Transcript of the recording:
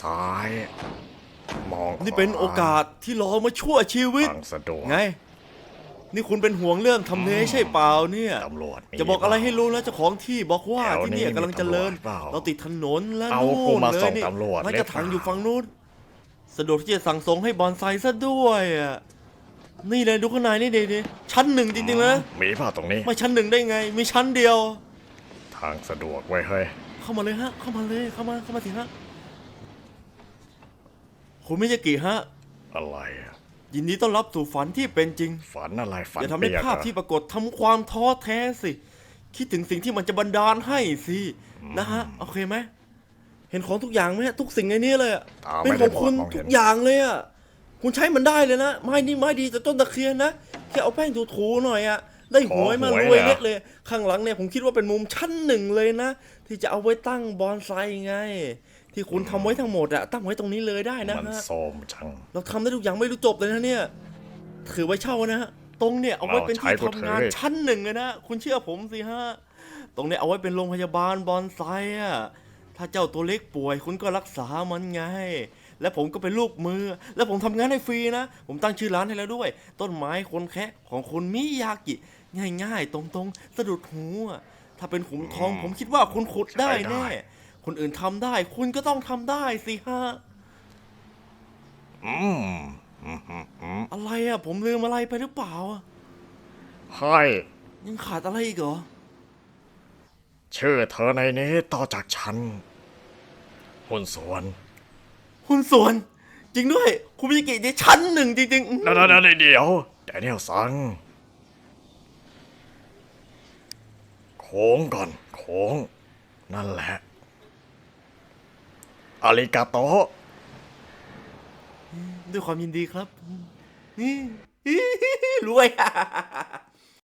ซ้าย มองขวานี่เป็นโอกาสที่รอมาชั่วชีวิตทางสะดวกไง นี่คุณเป็นห่วงเรื่องทำเลใช่เปล่าเนี่ย ตำรวจมี จะบอกอะไรให้รู้นะเจ้าของที่บอกว่าแถวที่เนี่ยนี้กำลังเจริญ มีตำรวจเปล่าเราติดถนนแล้วเอานู่กูนมาเลส่ยงนี่ตำรวจร้านเลยกระถางเปล่าอยู่ฝั่งนู้นสะดวกที่จะสั่งส่งให้บอนไซซะด้วยอะนี่เลยดูข้างในนี่ดิชั้นหนึ่งจริงๆนะมีเปล่าตรงนี้ ไม่ชั้นหนึ่งได้ไง มีชั้นเดียว ทางสะดวกไว้ยเฮ้ย เข้ามาเลยฮะ เข้ามาเลยเข้ามาเข้ามาสิฮะ คุณมิยากิฮะ อะไรอะยินดีต้อนรับสู่ฝันที่เป็นจริง ฝันอะไรฝันอย่าทำให้เปียกภาพเหรอที่ปรากฏทำความท้อแท้สิ คิดถึงสิ่งที่มันจะบันดาลให้สิ นะฮะ โอเคไหม เห็นของทุกอย่างไหมฮะทุกสิ่งในนี้เลยอะตาเป็นไม่ขได้องคุณบอดมองเห็น ทุกอย่างเลยอะคุณใช้มันได้เลยนะ ไม้นี่ไม้ดีจากต้นตะเคียนนะ แค่เอาแป้งถูๆหน่อยอะได้หวยมารวยเล็กเลย ข้างหลังเนี่ยผมคิดว่าเป็นมุมชั้นหนึ่งเลยนะ ที่จะเอาไว้ตั้งบอนไซไง ที่คุณทำไว้ทั้งหมดอะตั้งไว้ตรงนี้เลยได้นะมันฮะโซมจัง เราทำได้ทุกอย่างไม่รู้จบเลยนะเนี่ยถือไว้เช่านะฮะตรงเนี่ยเอาไว้เป็นเอาใช้ที่กูทำงานเถอะชั้นหนึ่งเลยนะคุณเชื่อผมสิฮะตรงเนี้ยเอาไว้เป็นโรงพยาบาลบอนไซอะถ้าเจ้าตัวเล็กป่วย คุณก็รักษามันไง และผมก็เป็นลูกมือ และผมทำงานให้ฟรีนะ ผมตั้งชื่อร้านให้แล้วด้วย ต้นไม้คนแคะของคุณมิยากิ ง่ายๆ ตรงๆ สะดุดหูอะถ้าเป็นขุมทองผมคิดว่าคุณขุดได้แน่ คนอื่นทำได้ คุณก็ต้องทำได้สิฮะ อืมอืมอืมอืมอะไรอะผมลืมอะไรไปหรือเปล่าอะให้ ยังขาดอะไรอีกเหรอ ชื่อเธอในนี้ต่อจากฉัน หุ้นส่วนหุ้นส่วน จริงด้วย คุณมิยากิเนี่ยชั้นหนึ่งจริงๆอืมเดี๋ยวเดี๋ยวเดี๋ยวแดเนียลสังโค้งก่อน โค้ง นั่นแหละ อาริกาโตด้วยความยินดีครับ นี่ รวย